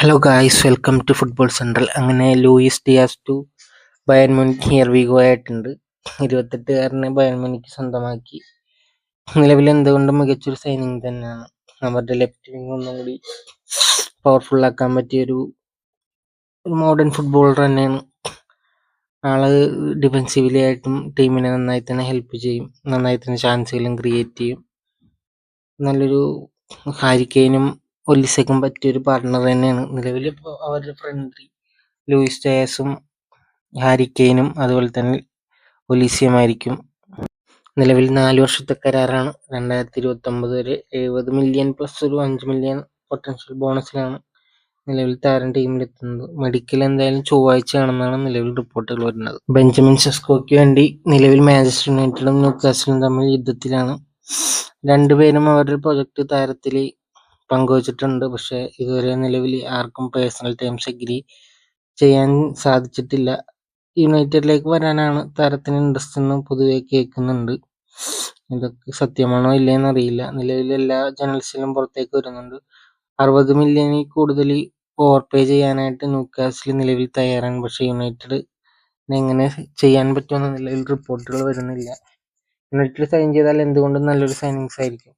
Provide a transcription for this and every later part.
Hello guys welcome to football central അങ്ങനെ Luis Diaz to Bayern Munich here we go ആയിട്ടുണ്ട്. ഇരുപത്തെട്ടുകാരനെ Bayern മുനിക്ക് സ്വന്തമാക്കി. നിലവിൽ എന്തുകൊണ്ടും മികച്ചൊരു സൈനിങ് തന്നെയാണ്. അവരുടെ ലെഫ്റ്റ് വിങ് ഒന്നും കൂടി പവർഫുൾ ആക്കാൻ പറ്റിയ ഒരു മോഡേൺ ഫുട്ബോളർ തന്നെയാണ്. ആൾ ഡിഫെൻസീവ്ലി ആയിട്ടും ടീമിനെ നന്നായി തന്നെ ഹെൽപ്പ് ചെയ്യും. നന്നായി തന്നെ ചാൻസുകളും ക്രിയേറ്റ് ചെയ്യും. നല്ലൊരു ഹാരിക്കെയിനും ഒലിസക്കും പറ്റിയൊരു പാർട്ണർ തന്നെയാണ്. നിലവിൽ ഇപ്പോൾ അവരുടെ ഫ്രണ്ട് ലൂയിസ് ഡയസും ഹാരിക്കേനും അതുപോലെ തന്നെ ഒലീസിയുമായിരിക്കും. നിലവിൽ നാല് വർഷത്തെ കരാറാണ്. രണ്ടായിരത്തി ഇരുപത്തൊമ്പത് വരെ എഴുപത് മില്യൺ പ്ലസ് ഒരു അഞ്ച് മില്യൺ പൊട്ടൻഷ്യൽ ബോണസിലാണ് നിലവിൽ താരം ടീമിലെത്തുന്നത് മെഡിക്കൽ എന്തായാലും ചൊവ്വാഴ്ചയാണെന്നാണ് നിലവിൽ റിപ്പോർട്ടുകൾ വരുന്നത്. ബെഞ്ചമിൻ സെസ്കോയ്ക്ക് വേണ്ടി നിലവിൽ മാഞ്ചസ്റ്റർ യുണൈറ്റഡും ന്യൂക്കാസിലും തമ്മിൽ യുദ്ധത്തിലാണ്. രണ്ടുപേരും അവരുടെ പ്രൊജക്ട് താരത്തിൽ പങ്കുവച്ചിട്ടുണ്ട്. പക്ഷെ ഇതുവരെ നിലവിൽ ആർക്കും പേഴ്സണൽ ടേംസ് അഗ്രി ചെയ്യാൻ സാധിച്ചിട്ടില്ല. യുണൈറ്റഡിലേക്ക് വരാനാണ് താരത്തിന് ഇൻട്രസ്റ്റ് എന്ന് പൊതുവെ കേൾക്കുന്നുണ്ട്. ഇതൊക്കെ സത്യമാണോ ഇല്ലയെന്ന് അറിയില്ല. നിലവിൽ എല്ലാ ജേണൽസിലും പുറത്തേക്ക് വരുന്നുണ്ട്. അറുപത് മില്യണിൽ കൂടുതൽ ഓവർ പേ ചെയ്യാനായിട്ട് ന്യൂക്കാസിൽ നിലവിൽ തയ്യാറാണ്. പക്ഷേ യുണൈറ്റഡ് എങ്ങനെ ചെയ്യാൻ പറ്റുമെന്ന നിലയിൽ റിപ്പോർട്ടുകൾ വരുന്നില്ല. യുണൈറ്റഡ് സൈൻ ചെയ്താൽ എന്തുകൊണ്ടും നല്ലൊരു സൈനിങ്സ് ആയിരിക്കും.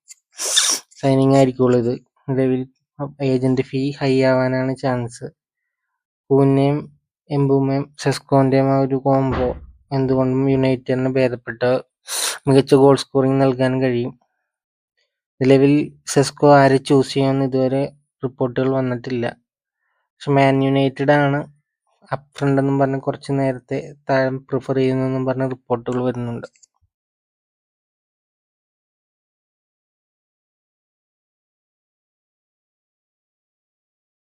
സൈനിങ് ആയിരിക്കുള്ളൂ ഇത് നിലവിൽ ഏജന്റ് ഫീ ഹൈ ആവാനാണ് ചാൻസ് പൂനെയും എംബുമയും സെസ്കോന്റെയും ആ ഒരു കോംബോ എന്തുകൊണ്ടും യുണൈറ്റഡിന് ഭേദപ്പെട്ട മികച്ച ഗോൾ സ്കോറിംഗ് നൽകാൻ കഴിയും. നിലവിൽ സെസ്കോ ആരെ ചൂസ് ചെയ്യുമെന്ന് ഇതുവരെ റിപ്പോർട്ടുകൾ വന്നിട്ടില്ല. പക്ഷെ മാൻ യുണൈറ്റഡ് ആണ് അപ്പ് ഫ്രണ്ട് എന്നും പറഞ്ഞ് കുറച്ച് നേരത്തെ താരം പ്രിഫർ ചെയ്യുന്നതെന്നും പറഞ്ഞ് റിപ്പോർട്ടുകൾ വരുന്നുണ്ട്.